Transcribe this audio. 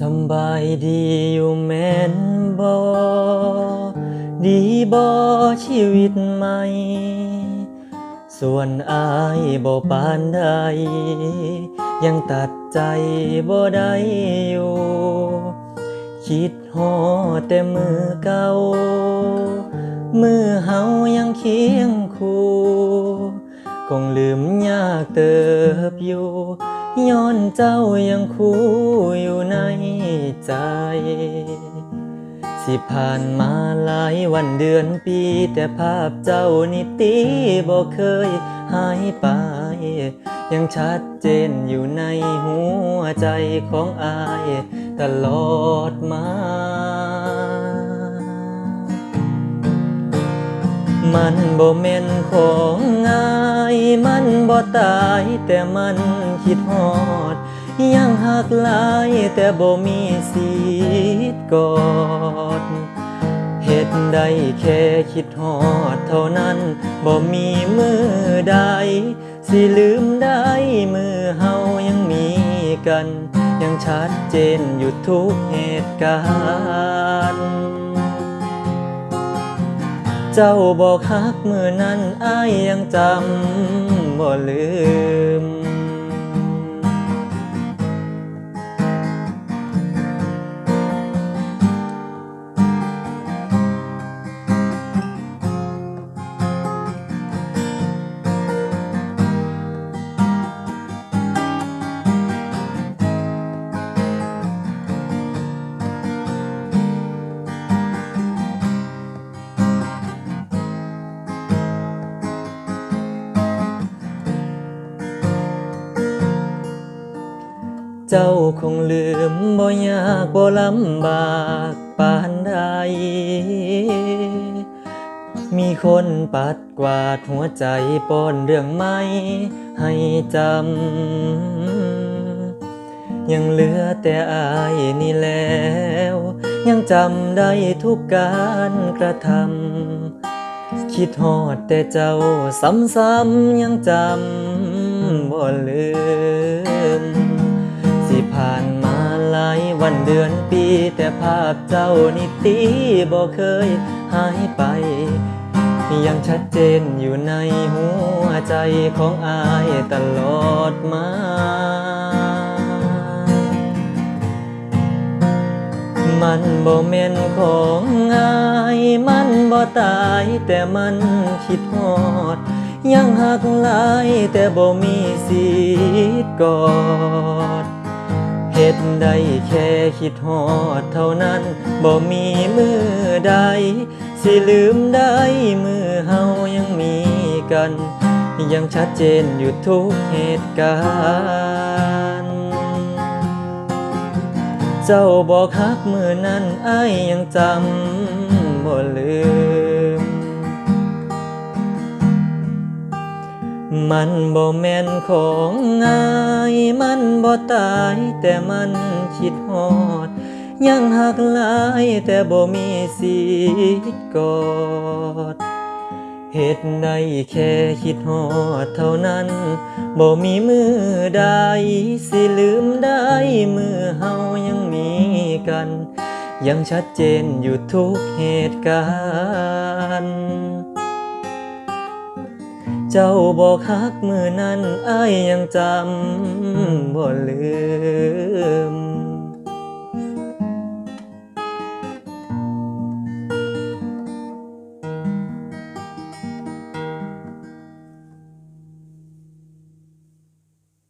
สบายดีอยู่แม่นบ่ดีบ่ชีวิตใหม่ ส่วนอายบ่ปานใด ยังตัดใจบ่ได้อยู่ คิดฮอแต่มือเก่า มือเฮายังเคียงคู่ คงลืมยากเติบอยู่ ย้อนเจ้ายังคู่อยู่ในใจ สิผ่านมาหลายวันเดือนปี แต่ภาพเจ้านิตีบ่เคยหายไป ยังชัดเจนอยู่ในหัวใจของอาย ตลอดมา มันบ่แม่นของง่ายมันบ่ตายแต่มันคิดฮอด ยังหักหลายแต่บ่มีสิทธิ์กอดเหตุใดแค่คิดฮอดเท่านั้นบ่มีมือใด สิลืมได้มือเฮายังมีกัน ยังชัดเจนอยู่ทุกเหตุการณ์ เจ้าบอกฮักมือนั้นอายยังจำบ่ลืม จ้าคงลืมบ่ยากบ่ลำบากปานใด มีคนปัดกวาดหัวใจป้อนเรื่องไม่ให้จำ ยังเหลือแต่อายนี่แล้ว ยังจำได้ทุกการกระทำ คิดฮอดแต่เจ้าซ้ำๆยังจำบ่ลืม ผ่านมาหลายวันเดือนปี แต่ภาพเจ้านิตีบ่เคยหายไป ยังชัดเจนอยู่ในหัวใจของอายตลอดมามันบ่แม่นของง่าย มันบ่ตายแต่มันคิดฮอด ยังหักหลายแต่บ่มีสิทธิ์กอด ตุใดแค่คิดฮอดเท่านั้น บ่มีมือใด สิลืมได้มือเฮายังมีกัน ยังชัดเจนอยู่ทุกเหตุการณ์ เจ้าบอกฮักมือนั้นไอายยังจำบ่ลืม มันบ่แม่นของง่าย มันบ่ตายแต่มันคิดฮอด ยังหักหลายแต่บ่มีสิทธิ์กอดเหตุใดแค่คิดฮอดเท่านั้นบ่มีมือใดสิลืมได้มือเฮายังมีกัน ยังชัดเจนอยู่ทุกเหตุการณ์ เจ้าบอกฮักมือนั้นอายยังจำบ่ลืม